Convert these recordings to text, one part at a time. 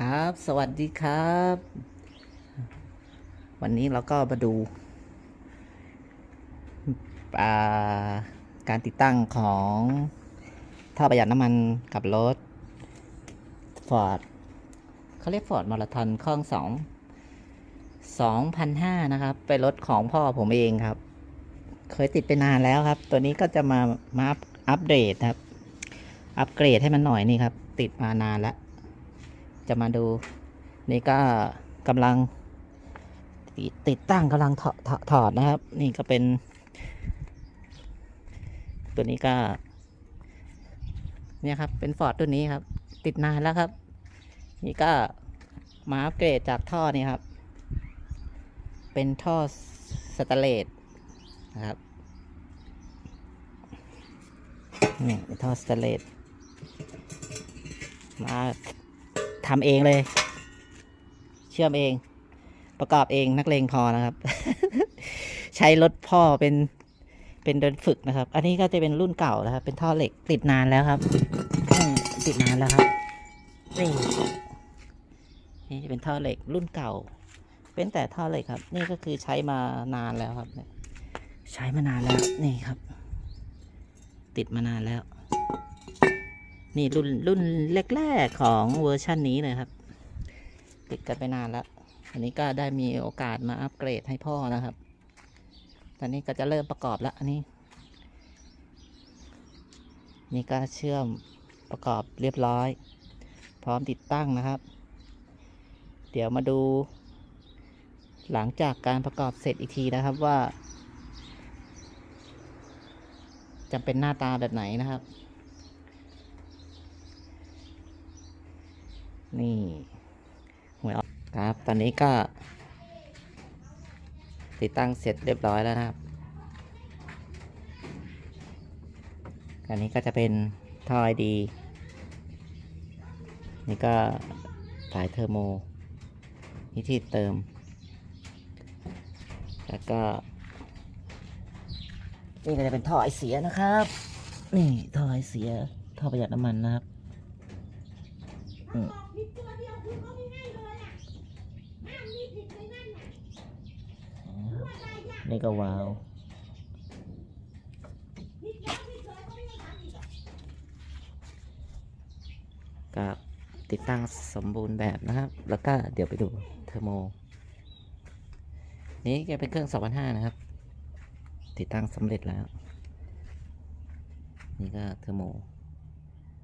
ครับ สวัสดีครับ วันนี้เราก็มาดูาการติดตั้งของท่อประหยัดน้ำมันกับรถ Ford เขาเรียก Ford มาราธอนข้องสองสองพันห้านะครับ เป็นรถของพ่อผมเองครับ เคยติดไปนานแล้วครับ ตัวนี้ก็จะมามาอัพอัปเดตครับ อัปเกรดให้มันหน่อยนี่ครับ ติดมานานแล้ว จะมาดู นี่ก็กำลัง ติดติดตั้งกำลังถอดถอดถอดนะครับ นี่ก็เป็น ตัวนี้ก็ เนี่ยครับ เป็นฟอร์ดตัวนี้ครับ ติดนานแล้วครับ นี่ก็มาอัปเกรดจากท่อนี่ครับ เป็นท่อสแตเลสนะครับนี่ท่อสแตเลสมา ทำเองเลย เชื่อมเอง ประกอบเองนักเลงพอนะครับ ใช้รถพ่อเป็นเป็นเดินฝึกนะครับ อันนี้ก็จะเป็นรุ่นเก่านะครับ เป็นท่อเหล็กติดนานแล้วครับติดนานแล้วครับนี่นี่จะเป็นท่อเหล็กรุ่นเก่า เป็นแต่ท่อเหล็กครับ นี่ก็คือใช้มานานแล้วครับใช้มานานแล้วนี่ครับ ติดมานานแล้ว นี่รุ่นรุ่นแรก ๆ ของเวอร์ชันนี้เลยครับ ติดกันไปนานแล้วอันนี้ก็ได้มีโอกาสมาอัปเกรดให้พ่อนะครับ ตอนนี้ก็จะเริ่มประกอบแล้วอันนี้ นี่ก็เชื่อมประกอบเรียบร้อย พร้อมติดตั้งนะครับ เดี๋ยวมาดู หลังจากการประกอบเสร็จอีกทีนะครับว่าจะเป็นหน้าตาแบบไหนนะครับ นี่หวยออกครับ ตอนนี้ก็ ติดตั้งเสร็จเรียบร้อยแล้วนะครับ อันนี้ก็จะเป็นท่อไอดี นี่ก็สายเทอร์โมนี่ที่เติม แล้วก็ นี่ก็จะเป็นท่อไอเสียนะครับ นี่ท่อไอเสียท่อประหยัดน้ำมันนะครับ อืมมีตัวเดียวคุณก็ไม่ให้เลยอะห้ามมีผิดเลยนั่นน่ะว่าได้ยากนี่ก็วาล์วมีเจ้ามีเฉยก็ไม่ให้ทำอีกอะก็ติดตั้งสมบูรณ์แบบนะครับ แล้วก็เดี๋ยวไปดูเทอร์โม นี่จะเป็นเครื่อง2,500นะครับ ติดตั้งสำเร็จแล้ว นี่ก็เทอร์โม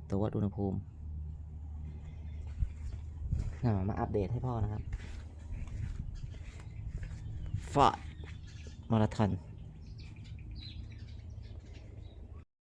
ตัววัดอุณหภูมิอ่า มาอัปเดตให้พ่อนะครับฟอร์ดมาราธอน